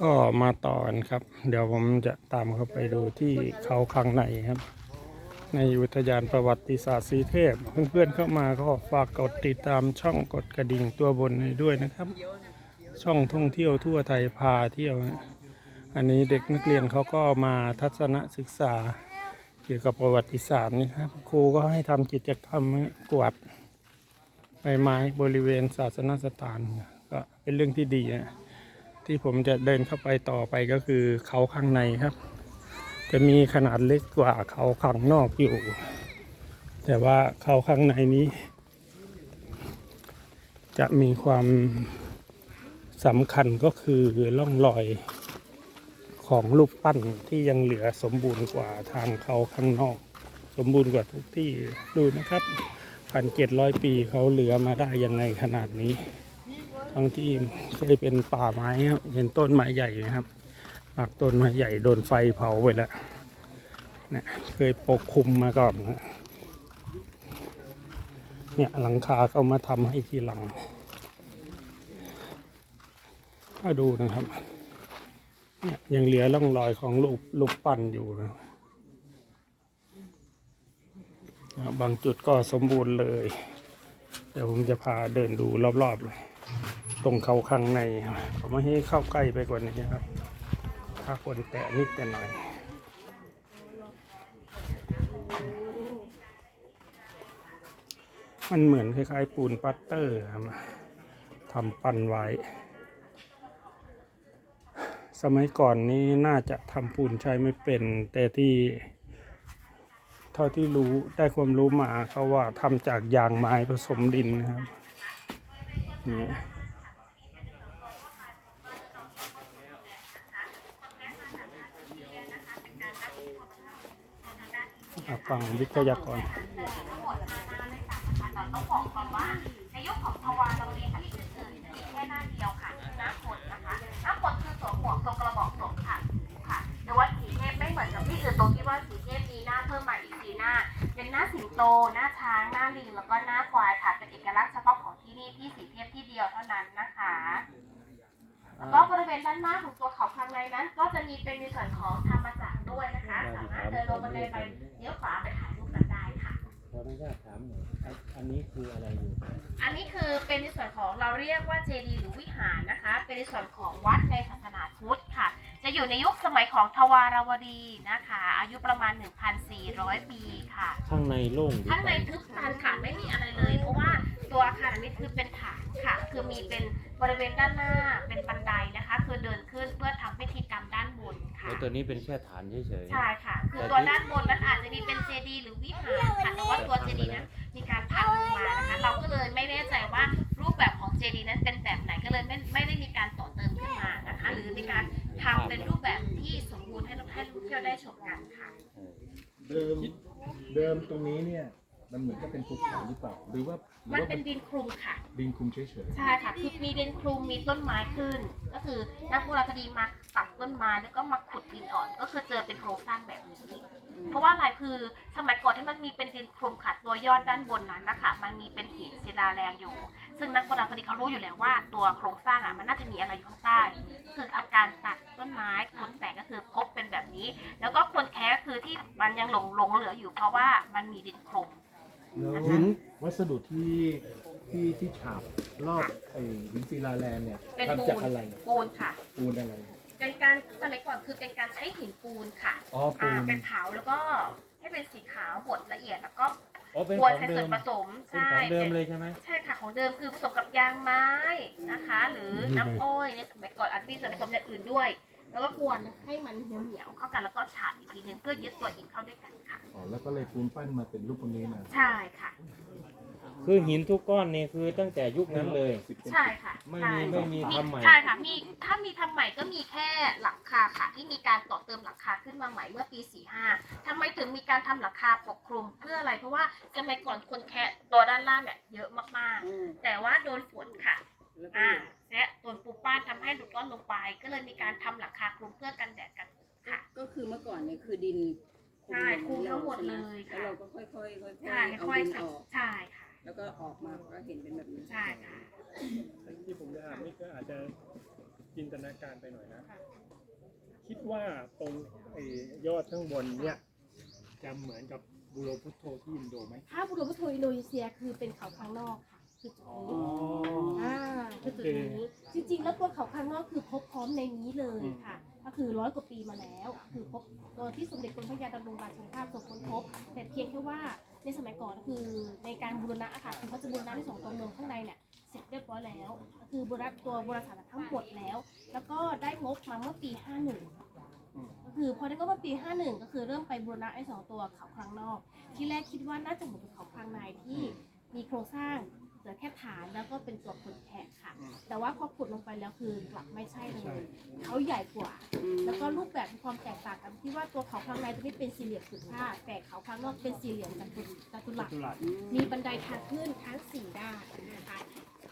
ก็มาต่อกันครับ เดี๋ยวผมจะตามเข้าไปดูที่เขาข้างในครับ ในอุทยานประวัติศาสตร์สีเทพ เพื่อนๆเข้ามาก็ฝากกดติดตามช่องกดกระดิ่งตัวบนให้ด้วยนะครับ ช่องท่องเที่ยวทั่วไทยพาเที่ยว อันนี้เด็กนักเรียนเขาก็มาทัศนศึกษา เกี่ยวกับประวัติศาสตร์นี่ครับ ครูก็ให้ทำกิจกรรมกวาดใบไม้บริเวณศาสนสถานก็เป็นเรื่องที่ดีนะ ที่ผมจะเดินเข้าไปต่อไปก็คือเขาข้างในครับ จะมีขนาดเล็กกว่าเขาข้างนอกอยู่ แต่ว่าเขาข้างในนี้ จะมีความสำคัญก็คือร่องรอยของรูปปั้นที่ยังเหลือสมบูรณ์กว่าทางเขาข้างนอก สมบูรณ์กว่าทุกที่ดูนะครับพันเจ็ดร้อยปีเขาเหลือมาได้ยังไงขนาดนี้ ทั้งที่เคยเป็นป่าไม้ครับเห็นต้นไม้ใหญ่นะครับปากต้นไม้ใหญ่โดนไฟเผาไปแล้วเนี่ยเคยปกคลุมมาก่อนเนี่ยหลังคาเขามาทำให้ทีหลังถ้าดูนะครับเนี่ยยังเหลือร่องรอยของรูปรูปปั้นอยู่นะบางจุดก็สมบูรณ์เลย เดี๋ยวผมจะพาเดินดูรอบๆเลย ตรงเขาข้างในครับเขาไม่ให้เข้าใกล้ไปกว่านี้ครับ ถ้าคนแตะนิดแต่หน่อยมันเหมือนคล้ายๆ ปูนปัตเตอร์ครับทำปั้นไว้ สมัยก่อนนี้น่าจะทำปูนใช้ไม่เป็น แต่ที่ เท่าที่รู้ได้ความรู้มาเขาว่าทำจากยางไม้ผสมดินนะครับนี่อ่ ฟังวิทยากรต้องบอกก่อนว่าในยุคของทวารเราเรียนที่อื่นๆมีแค่หน้าเดียวค่ะหน้าผลนะคะหน้าผลคือสวมหมวกทรงกระบอกศพค่ะค่ะแต่ว่าสีเทพไม่เหมือนกับที่อื่นตรงที่ว่าสีเทพมีหน้าเพิ่มมาอีกสีหน้า เป็นหน้าสิงโต หน้าช้าง หน้าลิง แล้วก็หน้า อยอันอันนี้คืออะไรอยู่อันนี้คือเป็นในส่วนของเราเรียกว่าเจดีย์หรือวิหารนะคะ เป็นในส่วนของวัดในศาสนาพุทธค่ะ จะอยู่ในยุคสมัยของทวารวดีนะคะ อายุประมาณ 1,400 ปีค่ะ ข้างในโล่งดีข้างในทึบตันค่ะไม่มีอะไรเลย เพราะว่าตัวอาคารอันนี้คือเป็นฐานค่ะ คือมีเป็นบริเวณด้านหน้าเป็นบันไดนะคะ คือเดินขึ้นเพื่อทำพิธี ค่ะ แล้วตัวนี้เป็นแค่ฐานเฉยๆใช่ค่ะ คือตัวด้านบนนั้นอาจจะมีเป็นเจดีย์หรือวิหารค่ะแต่ว่าตัวเจดีย์นั้นมีการพังลงมานะคะ เราก็เลยไม่แน่ใจว่ารูปแบบของเจดีย์นั้นเป็นแบบไหนก็เลยไม่ไม่ได้มีการต่อเติมขึ้นมานะคะ หรือมีการทำเป็นรูปแบบที่สมบูรณ์ให้ให้นักท่องเที่ยวได้ชมกันค่ะ เดิมเดิมตรงนี้เนี่ย มันเหมือนกับเป็นภูเขาหรือเปล่า หรือว่าหรือมันว่าเป็นดินคลุมค่ะ ดินคลุมเฉยใช่ค่ะ คือมีดินคลุมมีต้นไม้ขึ้น ก็คือนักโบราณคดีมาตัดต้นไม้แล้วก็มาขุดดินอ่อนก็คือเจอเป็นโครงสร้างแบบนี้ เพราะว่าอะไรคือสมัยก่อนที่มันมีเป็นดินคลุมค่ะ ตัวยอดด้านบนนั้นนะคะมันมีเป็นหินศิลาแรงอยู่ ซึ่งนักโบราณคดีเขารู้อยู่แล้วว่าตัวโครงสร้างอะมันน่าจะมีอะไรอยู่ข้างใต้ คืออาการตัดต้นไม้คนแตกก็คือพบเป็นแบบนี้ แล้วก็คนแค้ก็คือที่มันยังหลงหลงเหลืออยู่เพราะว่ามันมีดินคลุมๆ แล้วหินวัสดุที่ที่ที่ฉาบรอบไอ้หินศิลาแรงเนี่ยเป็นทำปูจากนอะไรปูนค่ะ ปูนอะไร เป็นการสมัยก่อนคือเป็นการใช้หินปูนค่ะอ๋อปูอ่าน เป็นเผาแล้วก็ให้เป็นสีขาวบดละเอียดแล้วก็อ๋อเป็นกขวนองใส่เดิส่วนมผสมเป็นใช่ของเดิมเลยใช่ไหมใช่ค่ะของเดิมคือผสมกับยางไม้นะคะ หรือน้ำอ้อยในสมัยก่อนอาจจะมีส่วนผสมอย่างอื่นด้วย แล้วก็กวนให้มันเหนียวๆเข้ากันแล้วก็ฉาบอีกทีหนึงเพื่อยึดตัวหินเข้าด้วยกันค่ะ อ๋อแล้วก็เลยปูนปั้นมาเป็นรูปตรงนี้มาใช่ค่ะ คือหินทุกก้อนนี่คือตั้งแต่ยุคนั้นเลย สิบเป็นใช่ค่ะไม่ใช่มีไม่มีทำใหม่ ใช่ค่ะมีถ้ามีทำใหม่ก็มีแค่หลังคาค่ะ ที่มีการต่อเติมหลังคาขึ้นมาใหม่เมื่อปี45ทำไมถึงมีการทำหลังคาปกคลุมเพื่ออะไร เพราะว่าสมัยก่อนคนแคะตัวด้านล่างเนี่ยเยอะมากๆ แต่ว่าโดนฝนค่ะ อ่า และโดนปูป้านทำให้หลุดร่อนลงไป ก็เลยมีการทำหลังคาคลุมเพื่อกันแดดกันฝนค่ะ ก็คือเมื่อก่อนเนี่ยคือดินใช่คลุมทั้งหมดเลยแล้วเราก็ค่อยๆค่อยๆค่อยใช่ๆเอาค่อยดินๆออกใช่ค่ะ แล้วก็ออกมาก็เห็นเป็นแบบนี้ใช่ค่ะที่ผมจะอ่านนี่ก็อาจจะจินตนาการไปหน่อยนะ คิดว่าตรงไอ้ยอดข้างบนเนี่ยจะเหมือนกับบูโรพุทโธที่อินโดไหมถ้าบุรุษพุทโธอินโดนีเซียคือเป็นเขาข้างนอกค่ะ คือจุดนี้อ่าคือจุดนี้จริงๆ แล้วตัวเขาข้างนอกคือพบพร้อมในนี้เลยค่ะ ก็คือร้อยกว่าปีมาแล้ว คือพบตัวที่สมเด็จกรมพระยาดำรงราชนภาพทรงค้นพบ แต่เพียงแค่ว่าในสมัยก่อนก็คือในการบูรณะอะค่ะคือเขาจะบูรณะในสองตัวเมืองข้างในเนี่ยเสร็จเรียบร้อยแล้ว คือบูรณะตัวโบราณสถานทั้งหมดแล้ว แล้วก็ได้งบมาเมื่อปี 51ก็คือพอได้งบมาปี 51 ก็คือเริ่มไปบูรณะไอ้สองตัวเขาครั้งนอก ที่แรกคิดว่าน่าจะเหมือนกับเขาครั้งในที่มีโครงสร้างเห ลือแค่ฐานแล้วก็เป็นตัวคนแขกค่ะ แต่ว่าพอขุดลงไปแล้วคือกลับไม่ใช่เลยเขาใหญ่กว่า แล้วก็รูปแบบมีความแตกต่างกันที่ว่าตัวเขาข้างในจะไม่เป็นสี่เหลี่ยมผืนผ้าแต่เขาข้างนอกเป็นสี่เหลี่ยมจัตุจัตุรัสตุลาดมีบันไดทางขึ้นทั้งสี่ด้านนะคะ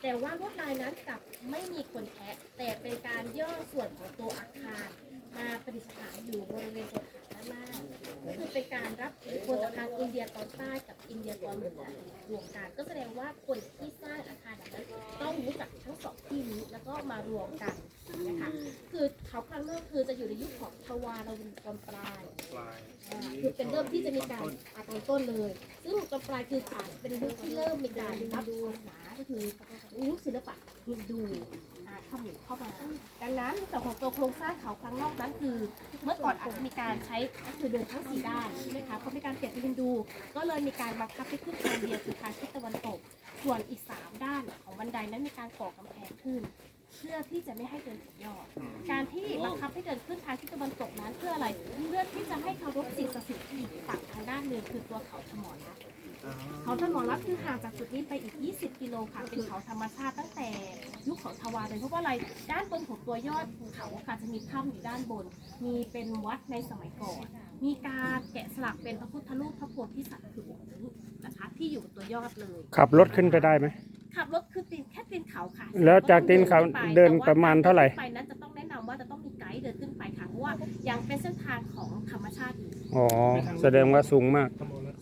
แต่ว่าลวดลายนั้นกลับไม่มีคนแทะแต่เป็นการย่อส่วนของตัวอาคารมาประดิษฐานอยู่บริเวณตัว ฐานด้านล่างก็คือเป็นการรับอิทธิพลจากทางอินเดียตอนใต้กับอินเดียตอนเหนือรวมกันก็แสดงว่าคนที่สร้างอาคารแบบนั้นต้องรู้จักทั้งสองที่นี้แล้วก็มารวมกันนะคะคือเขาครั้งแรกคือจะอยู่ในยุคของทวารวดีตอนปลายปลายอ่าคือเป็นเริ่มที่จะมีการอาตอนต้นเลย ซึ่งตอนปลายคืออ่าเป็นยุคที่เริ่มมีการรับศาสนาก็คือยุคศิลปะฮินดู อ่าเขมาเข้ามา ดังนั้นแต่ของตัวโครงสร้างเขาครั้งนอกนั้นคือ เมื่อก่อนอาจจะมีการใช้คือเดินทั้งสี่ด้านใช่ไหมคะเพราะมีการเปลี่ยนเป็นฮินดู ก็เลยมีการบังคับให้ขึ้นทางเดียวคือทางทิศตะวันตก ส่วนอีกสามด้านของบันไดนั้นมีการก่อกำแพงขึ้นเพื่อที่จะไม่ให้เดินถึงยอด การที่บังคับให้เดินขึ้นทางทิศตะวันตกนั้นเพื่ออะไร เพื่อที่จะให้เคารพสิ่งศักดิ์สิทธิ์ที่อยู่ฝั่งทางด้านหนึ่งคือตัวเขาธมรลัก เขาธมรลักคือห่างจากจุดนี้ไปอีก 20 กิโลค่ะเป็นเขาธรรมชาติตั้งแต่ยุคเขาทวารเลยเพราะว่าอะไรด้านบนของตัวยอดภูเขาค่ะจะมีถ้ำอยู่ด้านบน มีเป็นวัดในสมัยก่อน มีการแกะสลักเป็นพระพุทธรูปพระโพธิสัตว์คือองค์นี้นะคะที่อยู่บนตัวยอดเลยขับรถขึ้นไปได้ไหมขับรถคือตีนแค่ตีนเขาค่ะแล้วจากตีนเขาเดินประมาณเท่าไหร่แต่ว่กดินขึ้นไปนั้นจะต้องแนะนำว่าจะต้องมีไกด์เดินขึ้นไปค่ะเพราะว่ายังเป็นเส้นทางของธรรมชาติอยู่อ๋อแสดงว่าสูงมาก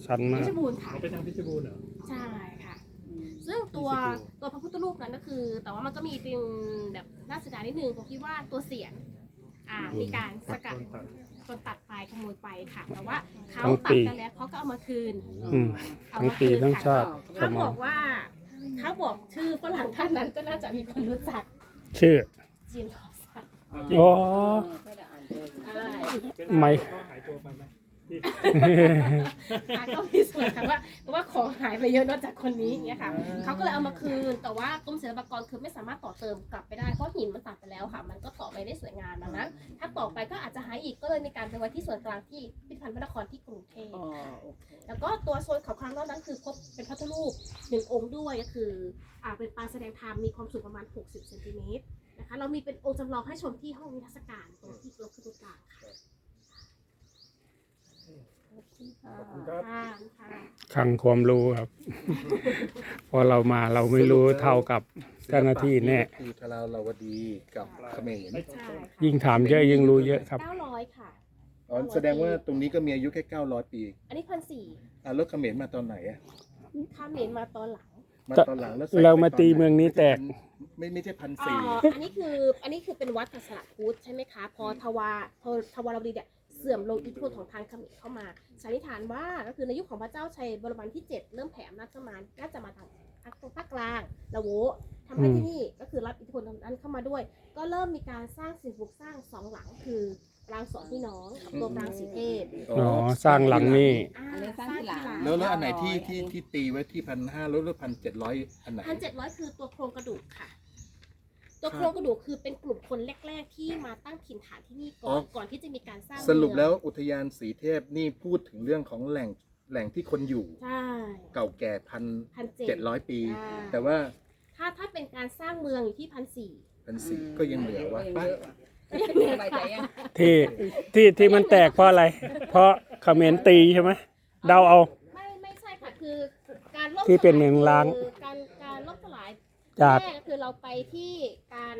ชันเพมากชรบูรณ์ค่ะ ไปทางพิบูรณ์เหรอ ใช่ค่ะ ซึ่งตัวตัวพระพุทธรูปนั้นก็คือ แต่ว่ามันก็มีเป็นแบบน่าเสียดายนิดนึงตรงที่ว่าตัวเสียนอ่ามีการสกัดคนตัดไปขโมยไปค่ะ แต่ว่าเขาตัดกันแล้วเขาก็เอามาคืนอืม เอาทั้งมาปีคืนทั้งค่ะชาติสถ้ามอบองกว่าถ้าบอกชื่อฝรั่งท่านนั้นก็น่าจะมีคนรู้จักชื่อ จีนทอสันอ๋อ ไม่ได้อ่านเลยใช่ไม่หายตัวไปไหม อะก็มีส่วนค่ะว่าว่าของหายไปเยอะนอกจากคนนี้อย่างเงี้ยค่ะเขาก็เลยเอามาคืนแต่ว่ากรมศิลปากรคือไม่สามารถต่อเติมกลับไปได้เพราะหินมันตัดไปแล้วค่ะ มันก็ต่อไปได้สวยงามดังนั้นถ้าต่อไปก็อาจจะหายอีกก็เลยมีการไปไว้ที่ส่วนกลางที่พิพิธภัณฑ์พระนครที่กรุงเทพ อ๋อโอเคแล้วก็ตัวโซนเขาครั้งนอกนั้นคือพบเป็นพระพุทธรูปหนึ่งองค์ด้วยก็คืออ่าเป็นปางแสดงธรรมมีความสูงประมาณ 60เซนติเมตรนะคะเรามีเป็นองค์จำลองให้ชมที่ห้องนิทรรศการตรงที่เราขึ้นตรงกลางค่ะ ครับค่ะค่ะขังความรู้ครับ พอเรามาเราไม่รู้เท่ากับเจ้าหน้าที่แน่คือทาราววดีกับเขมรใช่ค่ะยิ่งถามเยอะยิ่งรู้เยอะครับ เก้าร้อยค่ะ อ๋อแสดงว่าตรงนี้ก็มีอายุแค่900 ปีอันนี้พันสี่อะแล้วเขมรมาตอนไหนอะข้ามเหมนมาตอนหลัง มาตอนหลังแล้วใส่เรามาไปตีเมืองนี้แตก ไม่ไม่ใช่พันอ๋สี่ออันนี้คืออันนี้คือเป็นวัดกับสระพุทธใช่ไหมคะ พอทวาพอทวารวดีเนี่ย เสื่อมลงอิทธิพลของทางเขมรเข้ามาสันนิษฐานว่าก็คือในยุคของพระเจ้าชัยบรมันที่ 7 เริ่มแผ่อำนาจเข้ามาน่าจะมาทางภาคภาคกลางละโวทำให้ที่นี่ก็คือรับอิทธิพลนั้นเข้ามาด้วย ก็เริ่มมีการสร้างสิ่งปลูกสร้างสองหลังคือปรางสองพี่น้องกับตัวปรางสีเทพอ๋อสร้างหลังนี้อ่าอันนี้สร้างทีหลังแล้วแล้วอันไหนที่ที่ที่ตีไว้ที่พันห้าแล้วแล้วพันเจ็ดร้อยอันไหน พันเจ็ดร้อยคือตัวโครงกระดูกค่ะ ตัวโครงกระดูกคือเป็นกลุ่มคนแรก ๆ ที่มาตั้งถิ่นฐานที่นี่ก่อนก่อนที่จะมีการสร้างสรุปเมืองแล้วอุทยานสีเทพนี่พูดถึงเรื่องของแหล่งแหล่งที่คนอยู่ใช่เก่าแก่พันพันเจ็เจ็ดดร้อยปีอ่าแต่ว่า ถ้าถ้าเป็นการสร้างเมืองอยู่ที่พันสี่พันสี่ก็ยังเหลือวะป้าสบายใจยังที่ที่ที่มันแตกเพราะอะไร เพราะเขมรตีใช่ไหมเดาเอา ไม่ไม่ใช่ค่ะคือการล่มที่เป็นเมืองร้างคือการ จาก แรกก็คือเราไปที่การ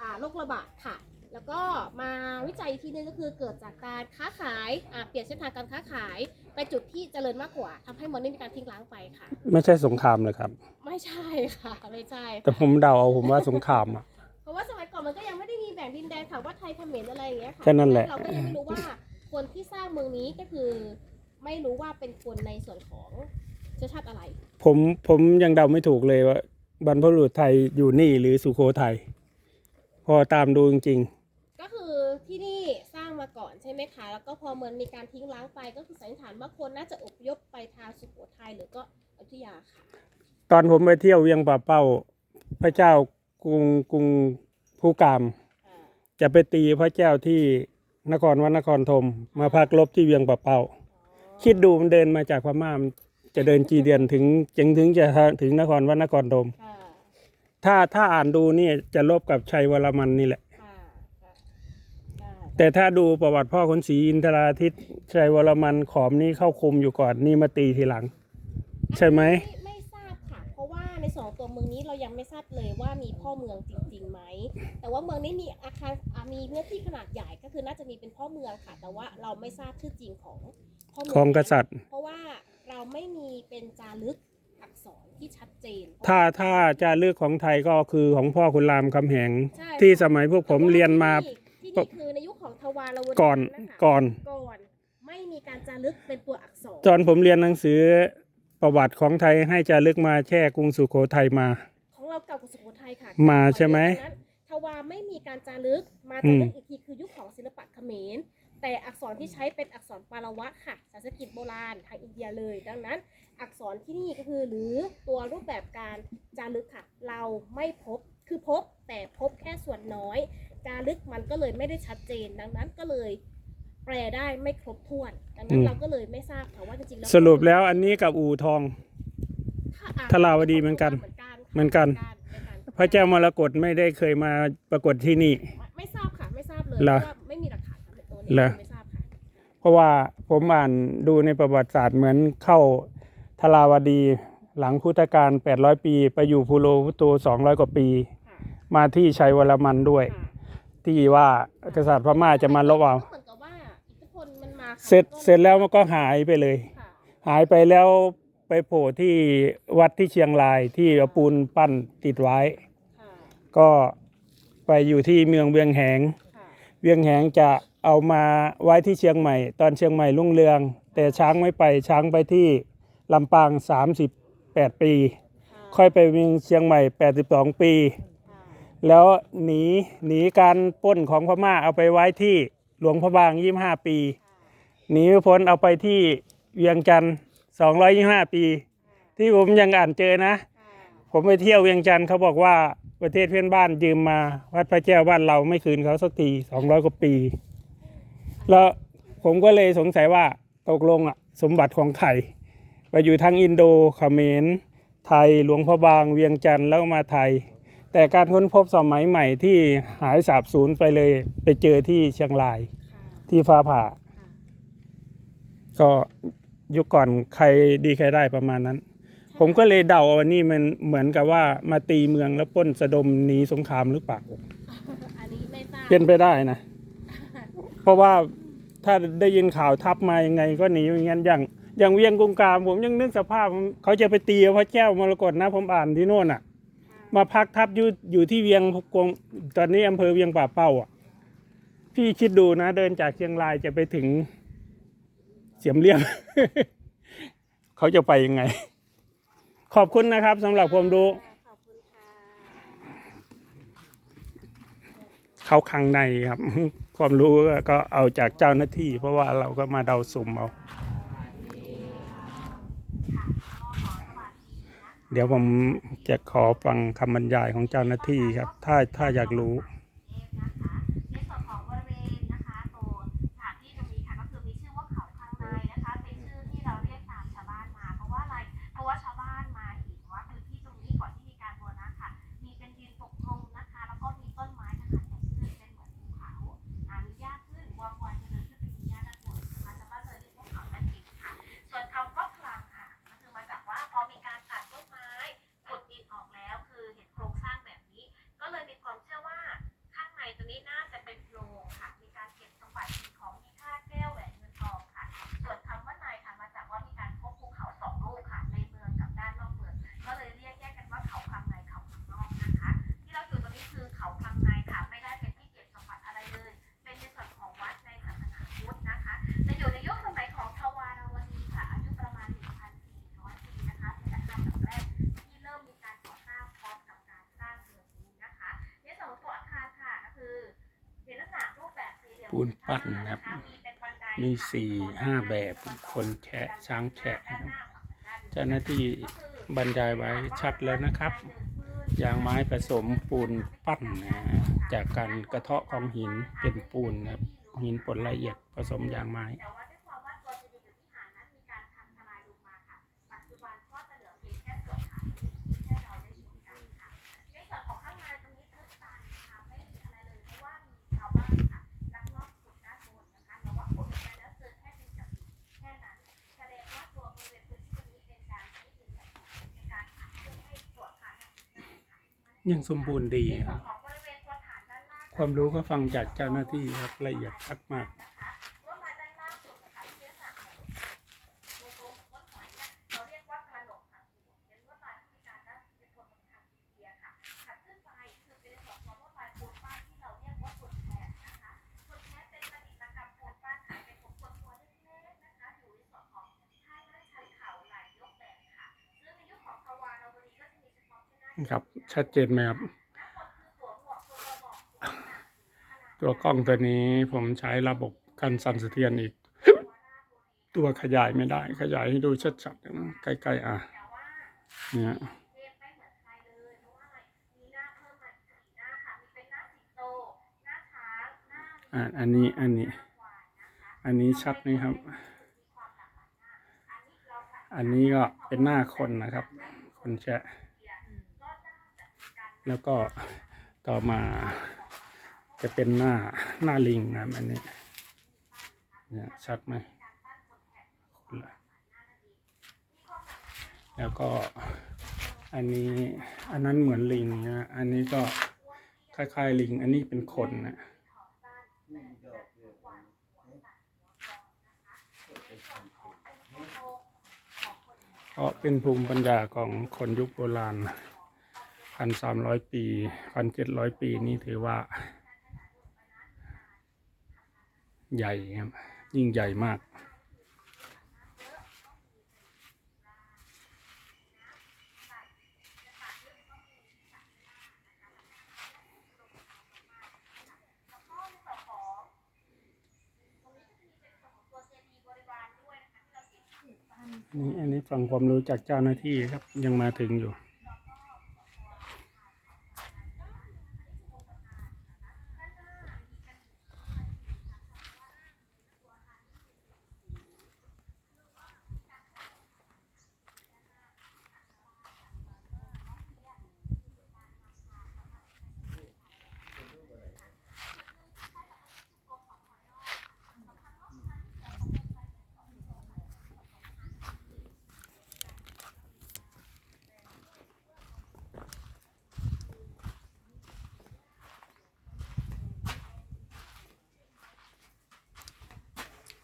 อ่าโรคระบาดค่ะ แล้วก็มาวิจัยอีกทีนึงก็คือเกิดจากการค้าขายอ่าเปลี่ยนเส้นทางการค้าขาย ไปจุดที่เจริญมากกว่าทำให้มันไม่มีการทิ้งร้างไปค่ะ ไม่ใช่สงครามเลยครับ ไม่ใช่ค่ะไม่ใช่ แต่ผมเดาเอาผมว่าสงครามอะ เพราะราะว่าสมัยก่อนมันก็ยังไม่ได้มีแบ่งดินแดนค่ะว่าไทยเขมรอะไรอย่างเงี้ยค่ะแค่นั้นแหละ เราก็ยังไม่รู้ว่าคนที่สร้างเมืองนี้ก็คือ ไม่รู้ว่าเป็นคนในส่วนของเชื้อชาติอะไร ผมผมยังเดาไม่ถูกเลยว่า บรรพบุรุษไทยอยู่นี่หรือสุโขทัยพอตามดูจริง ก็คือที่นี่สร้างมาก่อนใช่ไหมคะ แล้วก็พอมันมีการทิ้งร้างไปก็คือสันนิษฐานว่าคนน่าจะอพยพไปทางสุโขทัยหรือก็อยุธยาค่ะ ๆ ตอนผมไปเที่ยวเวียงป่าเป้า พระเจ้ากรุงกรุงผู้กาม อ่าจะไปตีพระเจ้าที่นครวัดนครธมมาพักรบที่เวียงป่าเป้าคิดดูมันเดินมาจากพม่ามัน จะเดินกี่เดือนถึงจึงถึงจะถึงนครวัดนครธมค่ะถ้าถ้าอ่านดูนี่จะลบกับชัยวรมันนี่แหละ ค่ะค่ะค่ะแต่ถ้าดูประวัติพ่อคนศรีอินทราทิตชัยวรมันขอมนี่เข้าคุมอยู่ก่อนนี่มาตีทีหลัง ใช่ไหมไม่ทราบค่ะ เพราะว่าในสองตัวเมืองนี้เรายังไม่ทราบเลยว่ามีพ่อเมืองจริงๆไหม แต่ว่าเมืองนี้มีอาคารอ่ามีเนื้อที่ขนาดใหญ่ก็คือน่าจะมีเป็นพ่อเมืองค่ะ แต่ว่าเราไม่ทราบชื่อจริงของพ่อเมืของกษัตริย์ เพราะว่า เราไม่มีเป็นจารึกอักษรที่ชัดเจน ถ้าถ้าจะเลือกของไทยก็คือของพ่อคุณรามคำแหงใช่ ที่สมัยพวกผมเรียนมาที่นี่คือในยุคของทวารวดีก่อนนะคะก่อน ก่อน ไม่มีการจารึกเป็นตัวอักษรตอนผมเรียนหนังสือประวัติของไทยให้จะลึกมาแช่กรุงสุโขทัยมา ของเราเก่ากว่าสุโขทัยค่ะมาใช่ไหมดังนั้นทวารไม่มีการจารึกมาอืจามรึกอีกทีคือยุคของศิลปะเขมร แต่อักษรที่ใช้เป็นอักษรปาละวะค่ะสันสกฤตโบราณทางอินเดียเลย ดังนั้น อักษรที่นี่ก็คือหรือตัวรูปแบบการจารึกค่ะ เราไม่พบคือพบแต่พบแค่ส่วนน้อย จารึกมันก็เลยไม่ได้ชัดเจน ดังนั้นก็เลยแปลได้ไม่ครบถ้วน ดังนั้นเราก็เลยไม่ทราบค่ะว่าจริงๆแล้วสรุปแล้วอันนี้กับอู่ทองค่ะอ่ทราวดีเหมือนกันเหมือนกันเหมือนกัน เหมือนกัน พระเจ้ามรกตไม่ได้เคยมาปรากฏที่นี่ ไม่ไม่ทราบค่ะ ไม่ทราบเลย เหรอเพราะว่าไม่มีหลักฐานค่ะในตัวเหรนี้อไม่ทราบค่ะเพราะว่าผมอ่านดูในประวัติศาสตร์เหมือนเข้าทราวดีหลังพุทธกาล800 ปี ไปอยู่ภูโรพุโต200 กว่าปี ค่ะมาที่ชัยวรมันด้วย ค่ะที่ว่ากษัตริย์พม่าจะมาลบเอาเหมือนกับว่าอิทธิพลมันมาค่ะเสร็จก็เสร็จแล้วมันก็หายไปเลย ค่ะหายไปแล้วไปโผล่ที่วัดที่เชียงรายที่เอาปูนปั้นติดไว้ ค่ะก็ไปอยู่ที่เมืองเวียงแหง ค่ะเวียงแหงจะ เอามาไว้ที่เชียงใหม่ ตอนเชียงใหม่รุ่งเรือง แต่ช้างไม่ไปช้างไปที่ลำปาง 38 ปี ค่อยไปเมืองเชียงใหม่ 82 ปีค่ะแล้วหนีหนีการปล้นของพม่าเอาไปไว้ที่หลวงพระบาง 25 ปีหนีไม่พ้นเอาไปที่เวียงจันทร์225 ปี ที่ผมยังอ่านเจอนะค่ะผมไปเที่ยวเวียงจันทร์เขาบอกว่าประเทศเพื่อนบ้านยืมมา วัดพระแก้วบ้านเราไม่คืนเขาสักทีสองร้อยกว่าปี แล้วผมก็เลยสงสัยว่าตกลงอะสมบัติของไทยไปอยู่ทางอินโดเขมรไทยหลวงพระบางเวียงจันทร์แล้วก็มาไทย แต่การค้นพบสมัยใหม่ที่หายสาบสูญไปเลยไปเจอที่เชียงรายค่ะที่ฟ้าผ่า ก็ยุคก่อนใครดีใครได้ประมาณนั้น ผมก็เลยเดาว่านี่มันเหมือนกับว่ามาตีเมืองแล้วปล้นสะดมหนีสงครามหรือเปล่าอันนี้ไม่ทราบเป็นไปได้นะ เพราะว่าถ้าได้ยินข่าวทัพมายังไงก็หนีอย่างนั้นอย่างอย่างเวียงกุงกามผมยังนึกสภาพเขาจะไปตีพระแก้วมรกตนะผมอ่านที่โน่นอะ มาพักทัพอยู่อยู่ที่เวียงกงตอนนี้อำเภอเวียงป่าเป้าอะ พี่คิดดูนะ เดินจากเชียงรายจะไปถึงเสียมเรียมเขาจะไปยังไง ขอบคุณนะครับสำหรับความรู้ขอบคุณค่ะเข้าข้างในครับ ความรู้ก็เอาจากเจ้าหน้าที่ เพราะว่าเราก็มาเดาสุ่มเอา เดี๋ยวผมจะขอฟังคำบรรยายของเจ้าหน้าที่ครับ ถ้าถ้าอยากรู้ ญาตขึ้นวางวันเจริญขึ้นเป็นอนุญาตด้านบนนะคะชาวบ้านเลยเรียกว่าเขานั่นเองค่ะ ส่วนคำว่าพลังค่ะก็คือมาจากว่าพอมีการตัดต้นไม้ขุดดินออกแล้ว คือเห็นโครงสร้างแบบนี้ ก็เลยมีความเชื่อว่า ปูนปั้นนะครับ มีสี่ห้าแบบคนแฉะช้างแฉะนะครับเจ้าหน้าที่บรรยายไว้ชัดแล้วนะครับยางไม้ผสมปูนปั้นนะจากการกระเทาะของหินเป็นปูนนะครับหินผลละเอียดผสมยางไม้ ยังสมบูรณ์ดีครับ ความรู้ก็ฟังจากเจ้าหน้าที่ครับละเอียดมาก ชัดเจนไหมครับ ตัวกล้องตัวนี้ผมใช้ระบบกันสั่นสะเทือนอีก ตัวขยายไม่ได้ ขยายให้ดูชัดๆใกล้ๆอะเนี่ยอันนี้อันนี้ อันนี้ชัดไหมครับ อันนี้ก็เป็นหน้าคนนะครับ คนแชะ แล้วก็ต่อมาจะเป็นหน้าหน้าลิงนะครับอันนี้เนี่ยชัดไหมแล้วก็อันนี้อันนั้นเหมือนลิงนะอันนี้ก็คล้ายๆลิง อันนี้เป็นคนนะเพราะเป็นภูมิปัญญาของคนยุคโบราณ พันสามร้อยปีพันเจ็ดร้อยปีนี่ถือว่า ใหญ่ครับ ยิ่งใหญ่มาก นี่อันนี้ฟังความรู้จากเจ้าหน้าที่ครับยังมาถึงอยู่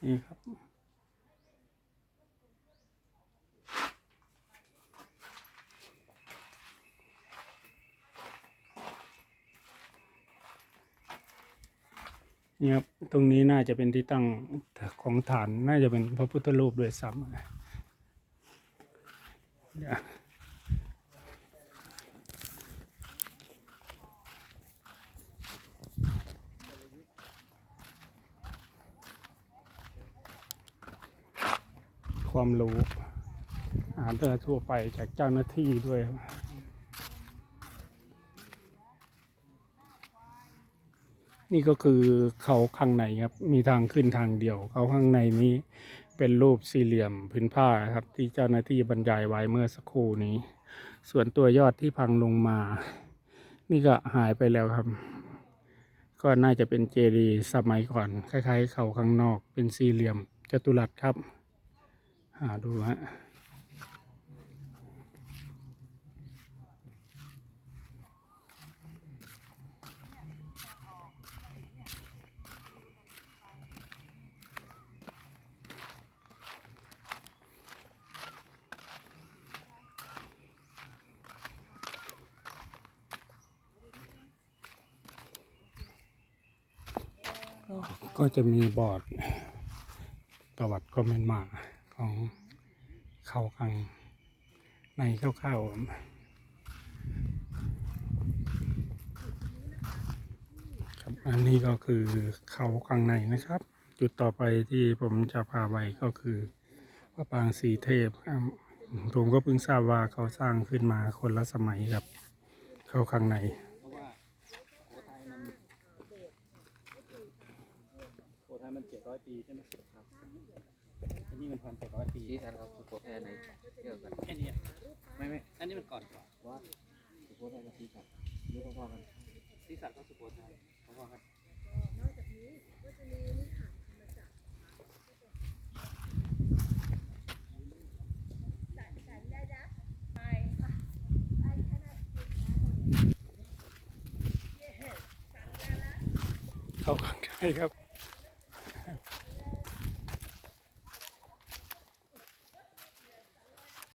นี่ครับ นี่ครับ ตรงนี้น่าจะเป็นที่ตั้งของฐาน น่าจะเป็นพระพุทธรูปด้วยซ้ำเดี๋ ความรู้อาหารเรือทั่วไปจากเจ้าหน้าที่ด้วยนี่ก็คือเขาข้างในครับ มีทางขึ้นทางเดียว เขาข้างในนี้เป็นรูปสี่เหลี่ยมพื้นผ้าครับ ที่เจ้าหน้าที่บรรยายไว้เมื่อสักครู่นี้ ส่วนตัวยอดที่พังลงมา นี่ก็หายไปแล้วครับ ก็น่าจะเป็นเจดีย์สมัยก่อน คล้ายๆ เขาข้างนอกเป็นสี่เหลี่ยมจัตุรัสครับ หาดูฮะก็จะมีบอร์ดประวัติก็เป็นมา ของเขาข้างในคร่าวๆครับอันนี้ก็คือเขาข้างในนะครับ จุดต่อไปที่ผมจะพาไปก็คือพระปางสีเทพครับผมก็เพิ่งทราบว่าเขาสร้างขึ้นมาคนละสมัยกับเขาข้างในโอ้ไทยมันเจ็ดร้อยปีใช่ไหมครับ อันนี้มันพันเจ็ดร้อยปีที่ท่านเขาสุโขทัยในเกี่ยวกันแค่นี้ไม่ไม่อันนี้มันก่อนก่อนว่าสุโขทัยกับศรีสัตรู้พ่อๆกันที่สัตว์ก็สุโขทัยเพราะว่ากันเขาข้างในครับ